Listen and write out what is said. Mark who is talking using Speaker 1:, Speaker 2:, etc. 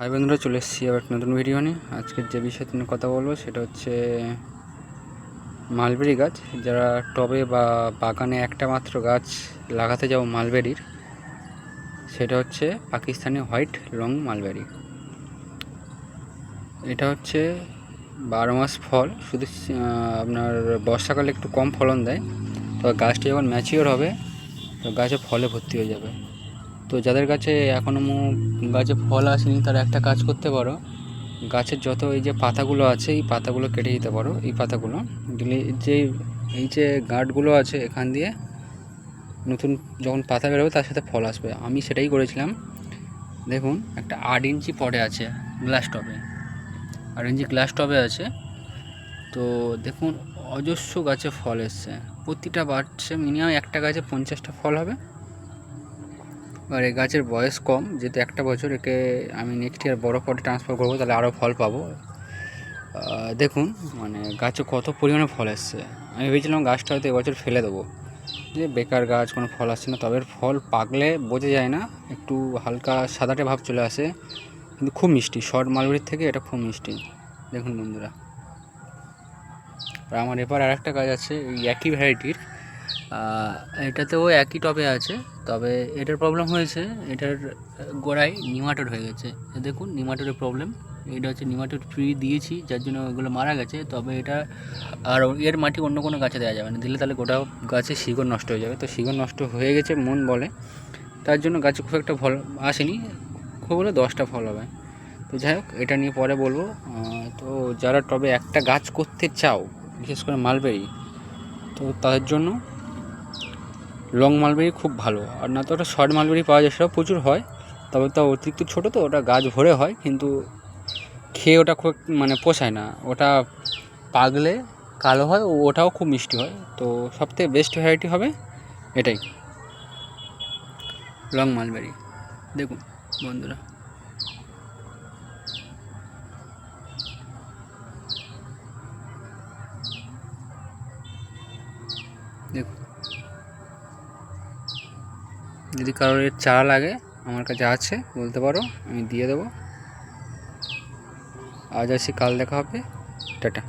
Speaker 1: High বন্ধুরা, চলে এসেছি আবার একটা নতুন ভিডিও নিয়ে। আজকের যে বিষয়ে নিয়ে কথা বলব সেটা হচ্ছে মালবেরি গাছ। যারা টবে বা বাগানে একটা মাত্র গাছ লাগাতে যাও মালবেরির, সেটা হচ্ছে পাকিস্তানি হোয়াইট লং মালবেরি। এটা হচ্ছে বারো মাস ফল, শুধু আপনার বর্ষাকালে একটু কম ফলন দেয়। তো গাছটি যখন ম্যাচিওর হবে, তো গাছে ফলে ভর্তি হয়ে যাবে। তো যাদের কাছে এখনও গাছে ফল আসেনি, তারা একটা কাজ করতে পারো। গাছের যত এই যে পাতাগুলো আছে, এই পাতাগুলো কেটে দিতে পারো, এই পাতাগুলো। দিলে যে এই যে গাঁটগুলো আছে এখান দিয়ে নতুন যখন পাতা বেরোবে, তার সাথে ফল আসবে। আমি সেটাই করেছিলাম। দেখুন, একটা আট ইঞ্চি পটে আছে গ্লাস টবে। আট ইঞ্চি গ্লাস টবে আছে। তো দেখুন, অজস্র গাছে ফল এসছে। প্রতিটা বাড়ছে, মিনিমাম একটা গাছে পঞ্চাশটা ফল হবে। আর এই গাছের বয়স কম, যেহেতু একটা বছর, একে আমি নেক্সট ইয়ার বড় পটে ট্রান্সফার করব, তাহলে আরও ফল পাবো। দেখুন মানে গাছে কত পরিমাণে ফল এসছে। আমি ভেবেছিলাম গাছটা হয়তো এবছর ফেলে দেবো। যে বেকার গাছ, কোনো ফল আসছে না, তবে ফল পাকলে বোঝা যায় না, একটু হালকা সাদাটে ভাব চলে আসে। কিন্তু খুব মিষ্টি, শর্ট মালবেরির থেকে এটা খুব মিষ্টি। দেখুন বন্ধুরা। আর আমার এবার আর একটা গাছ আছে, এই একই ভ্যারাইটির এটাতেও একই টবে আছে, তবে এটার প্রবলেম হয়েছে, এটার গোড়ায় নিমাটোড হয়ে গেছে। দেখুন, নিমাটোডের প্রবলেম এটা হচ্ছে নিমাটোড ফ্রি দিয়েছি, যার জন্য ওগুলো মারা গেছে, তবে এটা আর এর মাটি অন্য কোনো গাছে দেওয়া যাবে না। দিলে তাহলে গোটা গাছে শিকড় নষ্ট হয়ে যাবে। তো শিকড় নষ্ট হয়ে গেছে মন বলে, তার জন্য গাছে খুব একটা ফল আসেনি। খুব হলে দশটা ফল হবে। তো যাই হোক, এটা নিয়ে পরে বলব। তো যারা টবে একটা গাছ করতে চাও, বিশেষ করে মালবেরি, তো তাদের জন্য লং মালবেরি খুব ভালো। আর না তো ওটা শর্ট মালবেরি পাওয়া যায়, সেটাও প্রচুর হয়। তবে তা অতিরিক্ত ছোটো তো, ওটা গাছ ভরে হয়, কিন্তু খেয়ে ওটা খুব মানে পোষায় না। ওটা পাগলে কালো হয় ওটাও খুব মিষ্টি হয়। তো সবথেকে বেস্ট ভ্যারাইটি হবে এটাই। Long mulberry. দেখুন, বন্ধুরা। দেখুন। যদি কারোর এর চারা লাগে, আমার কাছে আছে, বলতে পারো, আমি দিয়ে দেবো। আজ আসি, কাল দেখা হবে। টাটা।